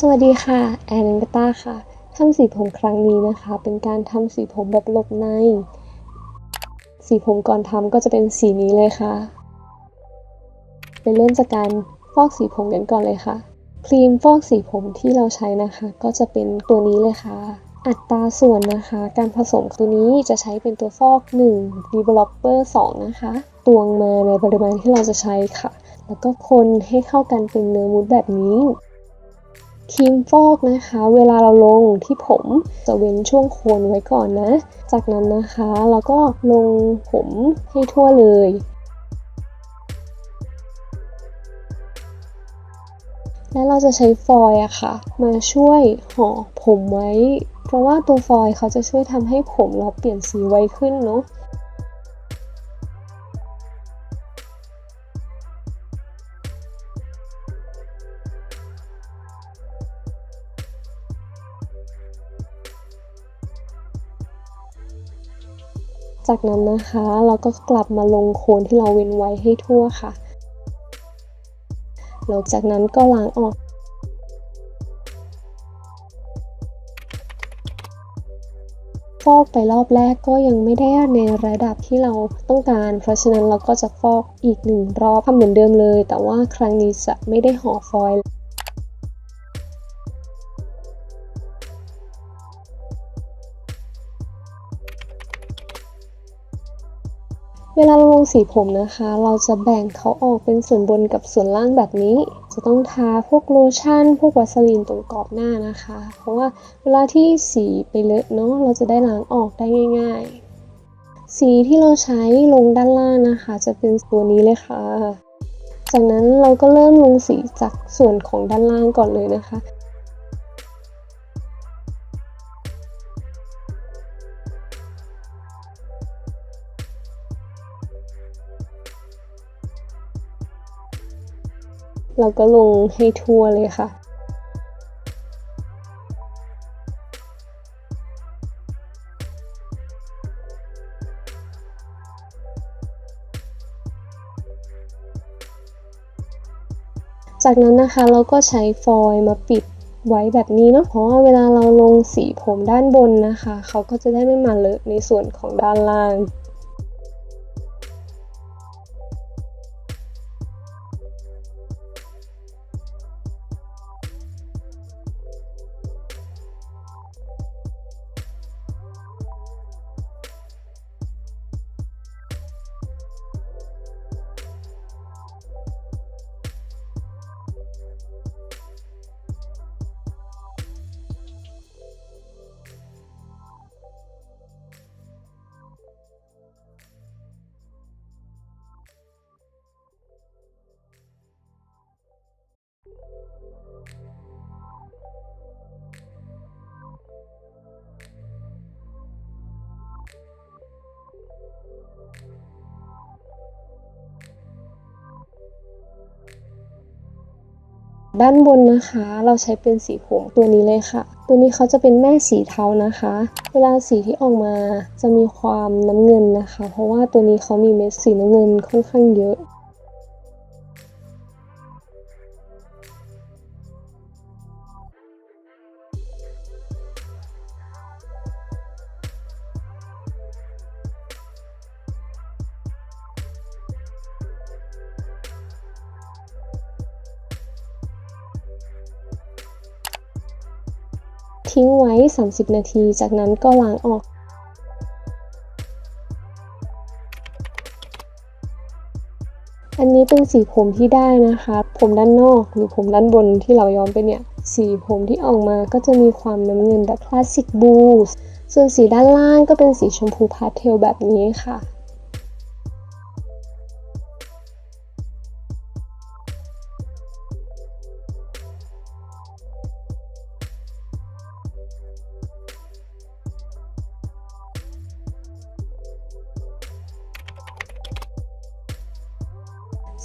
สวัสดีค่ะ แอนนกต้าค่ะทำสีผมครั้งนี้นะคะ เป็นการทำสีผมแบบหลบใน สีผมก่อนทำก็จะเป็นสีนี้เลยค่ะ ไปเริ่มจากการฟอกสีผมกันก่อนเลยค่ะ ครีมฟอกสีผมที่เราใช้นะคะ ก็จะเป็นตัวนี้เลยค่ะ อัตราส่วนนะคะ การผสมตัวนี้จะใช้เป็นตัวฟอก 1 developer 2 นะคะ ตวงมาในปริมาณที่เราจะใช้ค่ะ แล้วก็คนให้เข้ากันเป็นเนื้อมุดแบบนี้ ครีมฟอกนะคะ เวลาเราลงที่ผมจะเว้นช่วงโคนไว้ก่อนนะ จากนั้นนะคะเราก็ลงผมให้ทั่วเลย แล้วเราจะใช้ฟอยล์อะค่ะ มาช่วยห่อผมไว้ เพราะว่าตัวฟอยล์เขาจะช่วยทำให้ผมเราเปลี่ยนสีไวขึ้นเนาะ จากนั้นนะคะเราก็กลับมาลงโคนที่เราเว้นไว้ให้ทั่วค่ะ หลังจากนั้นก็ล้างออกฟอกไปรอบแรกก็ยังไม่ได้ในระดับที่เราต้องการ เพราะฉะนั้นเราก็จะฟอกอีกหนึ่งรอบทำเหมือนเดิมเลย แต่ว่าครั้งนี้จะไม่ได้ห่อฟอยล์ เวลาเราลงสีผมนะคะ เราจะแบ่งเขาออกเป็นส่วนบนกับส่วนล่างแบบนี้ จะต้องทาพวกโลชั่น พวกวัสลีนตรงกรอบหน้านะคะ เพราะว่าเวลาที่สีไปเลอะเนาะเราจะได้ล้างออกได้ง่าย ๆ สีที่เราใช้ลงด้านล่างนะคะ จะเป็นตัวนี้เลยค่ะ จากนั้นเราก็เริ่มลงสีจากส่วนของด้านล่างก่อนเลยนะคะ เราก็ลงให้ทั่วเลยค่ะจากนั้นนะคะเราก็ใช้ฟอยล์มาปิดไว้แบบนี้เนาะเพราะว่าเวลาเราลงสีผมด้านบนนะคะ เขาก็จะได้ไม่มาเลอะในส่วนของด้านล่าง ด้านบนนะคะ เราใช้เป็นสีผมตัวนี้เลยค่ะ ตัวนี้เขาจะเป็นแม่สีเทานะคะ เวลาสีที่ออกมาจะมีความน้ำเงินนะคะ เพราะว่าตัวนี้เขามีเม็ดสีน้ำเงินค่อนข้างเยอะ ทิ้งไว้ 30 นาที จากนั้นก็ล้างออก อันนี้เป็นสีผมที่ได้นะคะ ผมด้านนอกหรือผมด้านบนที่เราย้อมไปเนี่ย สีผมที่ออกมาก็จะมีความน้ำเงินแบบคลาสสิกบูส์ส่วนสีด้านล่างก็เป็นสีชมพูพาสเทลแบบนี้ค่ะ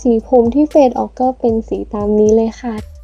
สีผมที่เฟดออกก็เป็นสีตามนี้เลยค่ะ